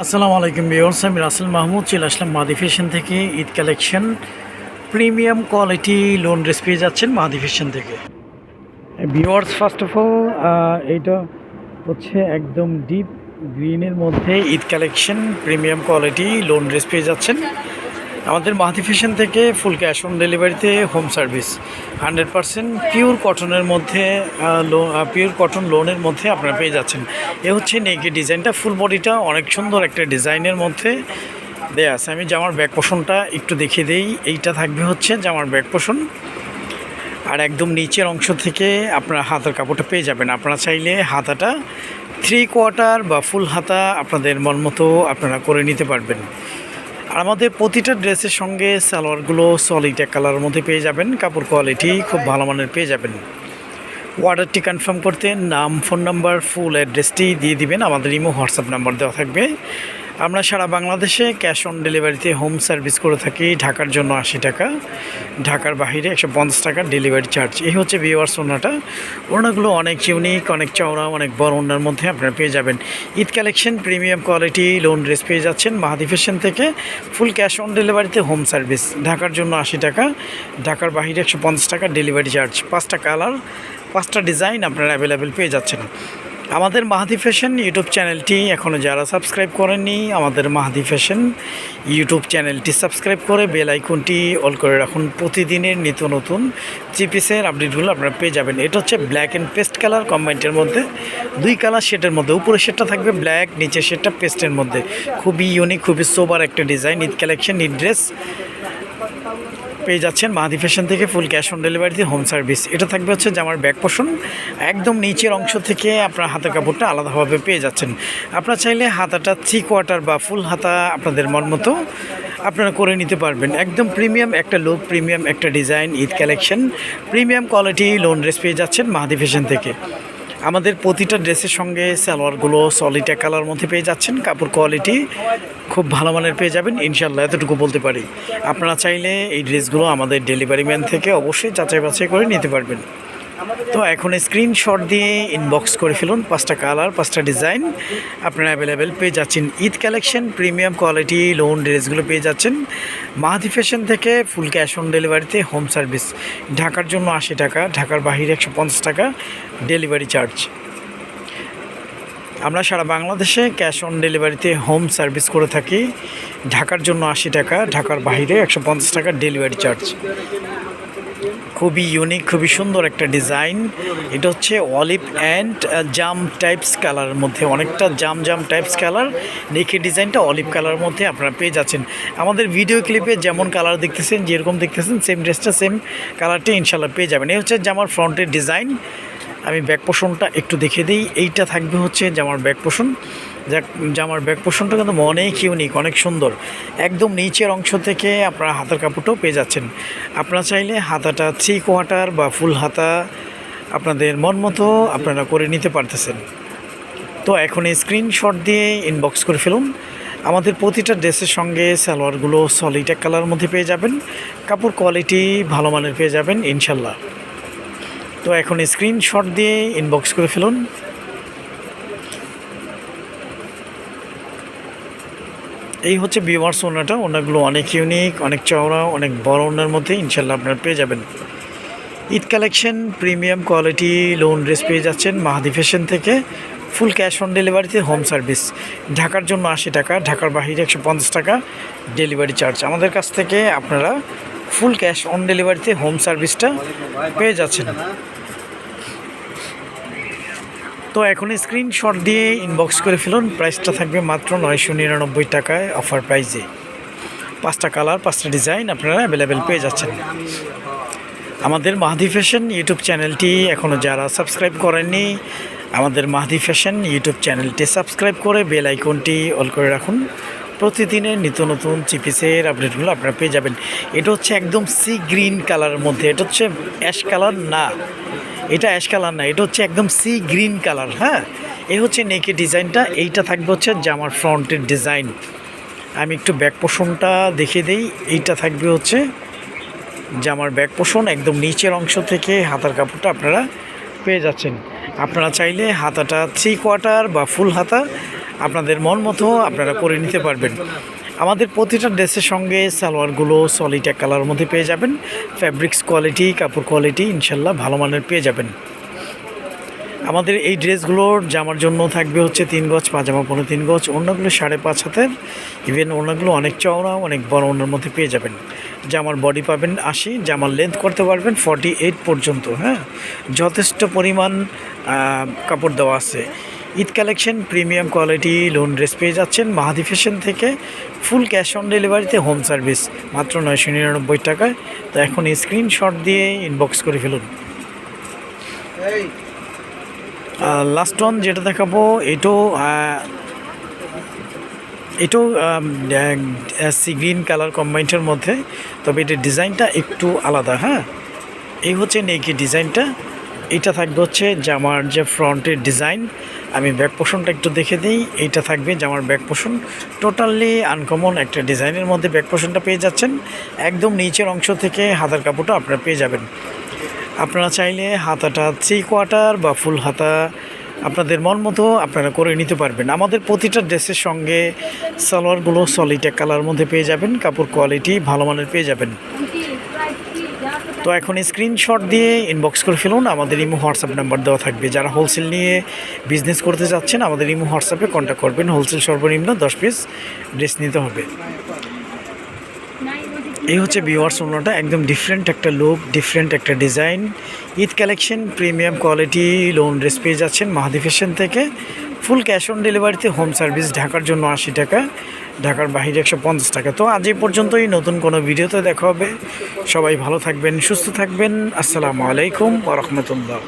আসসালামু আলাইকুম বিয়র্স আমি রাসেল মাহমুদ, চলে আসলাম মাদি ফ্যাশন থেকে Eid collection. Premium quality lawn dress পেয়ে যাচ্ছেন মাদি ফ্যাশন থেকে। বিওয়ার্স ফার্স্ট অফ অল এইটা হচ্ছে একদম ডিপ গ্রিনের মধ্যে Eid collection, premium quality lawn dress পেয়ে যাচ্ছেন। আমাদের মাহাতি ফ্যাশন থেকে ফুল ক্যাশ অন ডেলিভারিতে home service. Hundred percent pure কটনের মধ্যে পিওর কটন লোনের মধ্যে আপনারা পেয়ে যাচ্ছেন। এ হচ্ছে নেকি ডিজাইনটা, ফুল বডিটা অনেক সুন্দর একটা ডিজাইনের মধ্যে দেয়া আছে। আমি জামার ব্যাক পোষণটা একটু দেখিয়ে দিই। এইটা থাকবে হচ্ছে জামার ব্যাক পোষণ। আর একদম নিচের অংশ থেকে আপনারা হাতের কাপড়টা পেয়ে যাবেন। আপনারা চাইলে হাতাটা থ্রি কোয়ার্টার বা ফুল হাতা আপনাদের মন মতো আপনারা করে নিতে পারবেন। আর আমাদের প্রতিটা ড্রেসের সঙ্গে সালোয়ারগুলো সলিড এক কালারের মধ্যে পেয়ে যাবেন। কাপড় কোয়ালিটি খুব ভালো মানের পেয়ে যাবেন। অর্ডারটি কনফার্ম করতে নাম ফোন নাম্বার ফুল অ্যাড্রেসটি দিয়ে দিবেন। আমাদের ইমো হোয়াটসঅ্যাপ নাম্বার দেওয়া থাকবে। আমরা সারা বাংলাদেশে ক্যাশ অন ডেলিভারিতে হোম সার্ভিস করে থাকি ঢাকার জন্য আশি টাকা, ঢাকার বাহিরে একশো পঞ্চাশ টাকা ডেলিভারি চার্জ। এই হচ্ছে ভিওয়ার্স ওনাটা ওনাগুলো অনেক ইউনিক অনেক চওড়া, অনেক বড় ওনার মধ্যে আপনারা পেয়ে যাবেন। Eid collection, premium quality, lawn dress পেয়ে যাচ্ছেন মাহাদি ফ্যাশন থেকে। ফুল ক্যাশ অন ডেলিভারিতে হোম সার্ভিস। ঢাকার জন্য আশি টাকা, ঢাকার বাহিরে একশো পঞ্চাশ টাকা ডেলিভারি চার্জ। পাঁচটা কালার, পাঁচটা ডিজাইন আপনারা অ্যাভেলেবেল পেয়ে যাচ্ছেন। আমাদের মাহাদি ফ্যাশন ইউটিউব চ্যানেলটি এখনও যারা সাবস্ক্রাইব করেননি, আমাদের মাহাদি ফ্যাশন ইউটিউব চ্যানেলটি সাবস্ক্রাইব করে বেল আইকনটি অল করে রাখুন। প্রতিদিনের নিত্য নতুন চিপিসের আপডেটগুলো আপনারা পেয়ে যাবেন। এটা হচ্ছে ব্ল্যাক অ্যান্ড পেস্ট কালার কম্বাইন্টের মধ্যে। দুই কালার শেডের মধ্যে। উপরে শেডটা থাকবে ব্ল্যাক নিচের শেডটা পেস্টের মধ্যে। খুবই ইউনিক খুবই সোবার একটা design Eid collection Eid dress পেয়ে যাচ্ছেন মাহাদি ফ্যাশন থেকে ফুল ক্যাশ অন ডেলিভারিতে হোম সার্ভিস। এটা থাকবে হচ্ছে জামার ব্যাক পোষণ। একদম নিচের অংশ থেকে আপনার হাতের কাপড়টা আলাদাভাবে পেয়ে যাচ্ছেন। আপনারা চাইলে হাতাটা থ্রি কোয়ার্টার বা ফুল হাতা আপনাদের মন মতো আপনারা করে নিতে পারবেন। একদম প্রিমিয়াম একটা লুক প্রিমিয়াম একটা design Eid collection premium quality lawn dress পেয়ে যাচ্ছেন মাহাদি ফ্যাশন থেকে। আমাদের প্রতিটা ড্রেসের সঙ্গে সালোয়ারগুলো সলিটা কালার মধ্যে পেয়ে যাচ্ছেন। কাপড় কোয়ালিটি খুব ভালো মানের পেয়ে যাবেন। ইনশাল্লাহ এতটুকু বলতে পারি। আপনারা চাইলে এই ড্রেসগুলো আমাদের ডেলিভারি ম্যান থেকে অবশ্যই যাচাই বাছাই করে নিতে পারবেন। তো এখন স্ক্রিনশট দিয়ে ইনবক্স করে ফেলুন, পাঁচটা কালার পাঁচটা ডিজাইন আপনারা অ্যাভেলেবেল পেয়ে যাচ্ছেন Eid collection premium quality lawn ড্রেসগুলো পেয়ে যাচ্ছেন। মাহাদি ফ্যাশন থেকে ফুল ক্যাশ অন ডেলিভারিতে হোম সার্ভিস ঢাকার জন্য আশি টাকা, ঢাকার বাহিরে একশো পঞ্চাশ টাকা ডেলিভারি চার্জ আমরা সারা বাংলাদেশে ক্যাশ অন ডেলিভারিতে হোম সার্ভিস করে থাকি। ঢাকার জন্য আশি টাকা, ঢাকার বাইরে একশো টাকা ডেলিভারি চার্জ খুবই ইউনিক খুবই সুন্দর একটা ডিজাইন এটা হচ্ছে অলিভ অ্যান্ড জাম টাইপস কালারের মধ্যে, অনেকটা জাম জাম টাইপস কালার নেকের ডিজাইনটা অলিভ কালারের মধ্যে আপনারা পেয়ে যাচ্ছেন। আমাদের ভিডিও ক্লিপে যেমন কালার দেখতেছেন, যেরকম দেখতেছেন সেম ড্রেসটা সেম কালারটি ইনশাল্লাহ পেয়ে যাবেন। এই হচ্ছে জামার ফ্রন্টের ডিজাইন আমি ব্যাক পোষণটা একটু দেখে দিই। এইটা থাকবে হচ্ছে জামার ব্যাক পোষণ। জামার ব্যাক পোষণটা কিন্তু অনেক ইউনিক অনেক সুন্দর। একদম নিচের অংশ থেকে আপনারা হাতের কাপড়টাও পেয়ে যাচ্ছেন। আপনারা চাইলে হাতাটা থ্রি কোয়ার্টার বা ফুল হাতা আপনাদের মন মতো আপনারা করে নিতে পারতেছেন। তো এখন স্ক্রিনশট দিয়ে ইনবক্স করে ফেলুন। আমাদের প্রতিটা ড্রেসের সঙ্গে সালোয়ারগুলো সলিড এক কালার মধ্যে পেয়ে যাবেন। কাপড় কোয়ালিটি ভালো মানের পেয়ে যাবেন, ইনশাল্লাহ। তো এখন স্ক্রিনশট দিয়ে ইনবক্স করে ফেলুন। এই হচ্ছে বিমার্স ওনাটা, ওনাগুলো অনেক ইউনিক অনেক চওড়া, অনেক বড় ওনার মধ্যে ইনশাল্লাহ আপনারা পেয়ে যাবেন। Eid collection premium quality lawn dress পেয়ে যাচ্ছেন মাহাদি ফ্যাশন থেকে। ফুল ক্যাশ অন ডেলিভারিতে হোম সার্ভিস ঢাকার জন্য আশি টাকা, ঢাকার বাহিরে একশো পঞ্চাশ টাকা ডেলিভারি চার্জ আমাদের কাছ থেকে আপনারা ফুল ক্যাশ অন ডেলিভারিতে হোম সার্ভিসটা পেয়ে যাচ্ছেন। তো এখন স্ক্রিনশট দিয়ে ইনবক্স করে ফেলুন প্রাইসটা থাকবে মাত্র নয়শো নিরানব্বই টাকায় অফার প্রাইজে পাঁচটা কালার পাঁচটা ডিজাইন আপনারা অ্যাভেলেবেল পেয়ে যাচ্ছেন। আমাদের মাহাদি ফ্যাশন ইউটিউব চ্যানেলটি এখনও যারা সাবস্ক্রাইব করেননি, আমাদের মাহাদি ফ্যাশন ইউটিউব চ্যানেলটি সাবস্ক্রাইব করে বেল আইকনটি অল করে রাখুন। প্রতিদিনের নিত্য নতুন চিপিসের আপডেটগুলো আপনারা পেয়ে যাবেন। এটা হচ্ছে একদম সি গ্রিন কালারের মধ্যে। এটা হচ্ছে অ্যাশ কালার না। এটা অ্যাশ কালার না, এটা হচ্ছে একদম সি গ্রিন কালার হ্যাঁ? এ হচ্ছে নেকের ডিজাইনটা এইটা থাকবে হচ্ছে জামার ফ্রন্টের ডিজাইন আমি একটু ব্যাক পোষণটা দেখিয়ে দিই। এইটা থাকবে হচ্ছে জামার ব্যাক পোষণ একদম নিচের অংশ থেকে হাতার কাপড়টা আপনারা পেয়ে যাচ্ছেন। আপনারা চাইলে হাতাটা থ্রি কোয়ার্টার বা ফুল হাতা আপনাদের মন মতো আপনারা করে নিতে পারবেন। আমাদের প্রতিটা ড্রেসের সঙ্গে সালোয়ারগুলো সলিড এক কালার মধ্যে পেয়ে যাবেন। ফ্যাব্রিক্স কোয়ালিটি কাপড় কোয়ালিটি ইনশাল্লাহ ভালো মানের পেয়ে যাবেন। আমাদের এই ড্রেসগুলোর জামার জন্য থাকবে হচ্ছে তিন গজ, পাজামা পনেরো তিন গজ, অন্যগুলো সাড়ে পাঁচ হাতের। ইভেন অন্যগুলো অনেক চওড়া, অনেক বড় অন্যের মধ্যে পেয়ে যাবেন। জামার বডি পাবেন আশি জামার লেন্থ করতে পারবেন ফর্টি এইট পর্যন্ত হ্যাঁ? যথেষ্ট পরিমাণ কাপড় দেওয়া আছে। Eid collection premium quality lawn dress পেয়ে যাচ্ছেন মাহাদি ফ্যাশন থেকে। ফুল ক্যাশ অন ডেলিভারিতে হোম সার্ভিস মাত্র নয়শো নিরানব্বই টাকায়। তো এখন স্ক্রিনশট দিয়ে ইনবক্স করে ফেলুন। লাস্ট ওয়ান যেটা দেখাবো এটাও এটাও সি গ্রিন কালার কম্বাইন্ডের মধ্যে, তবে এটার ডিজাইনটা একটু আলাদা হ্যাঁ? এই হচ্ছে নেকি ডিজাইনটা। এটা থাকবে হচ্ছে জামার যে ফ্রন্টের ডিজাইন। আমি ব্যাক পোষণটা একটু দেখে দিই। এইটা থাকবে জামার ব্যাক পোষণ। টোটালি আনকমন একটা ডিজাইনের মধ্যে ব্যাক পোষণটা পেয়ে যাচ্ছেন। একদম নিচের অংশ থেকে হাতার কাপড়টা আপনারা পেয়ে যাবেন। আপনারা চাইলে হাতাটা থ্রি কোয়ার্টার বা ফুল হাতা আপনাদের মন মতো আপনারা করে নিতে পারবেন। আমাদের প্রতিটা ড্রেসের সঙ্গে সালোয়ারগুলো সলিড এক কালার মধ্যে পেয়ে যাবেন। কাপড় কোয়ালিটি ভালো মানের পেয়ে যাবেন। তো এখন স্ক্রিনশট দিয়ে ইনবক্স করে ফেলুন। আমাদের ইমো হোয়াটসঅ্যাপ নাম্বার দেওয়া থাকবে। যারা হোলসেল নিয়ে বিজনেস করতে যাচ্ছেন, আমাদের ইমো হোয়াটসঅ্যাপে কন্ট্যাক্ট করবেন। হোলসেল সর্বনিম্ন দশ পিস ড্রেস নিতে হবে। এই হচ্ছে বিওয়ার্স অন্যটা, একদম ডিফারেন্ট একটা লুক ডিফারেন্ট একটা design Eid collection premium quality lawn dress পেয়ে যাচ্ছেন মাহাদি ফ্যাশন থেকে। ফুল ক্যাশ অন ডেলিভারিতে হোম সার্ভিস ঢাকার জন্য আশি টাকা, ঢাকার বাহিরে একশো পঞ্চাশ টাকা। তো আজ এই পর্যন্তই, নতুন কোনো ভিডিওতে দেখা হবে। সবাই ভালো থাকবেন, সুস্থ থাকবেন। আসসালামু আলাইকুম ওরহমতুল্লাহ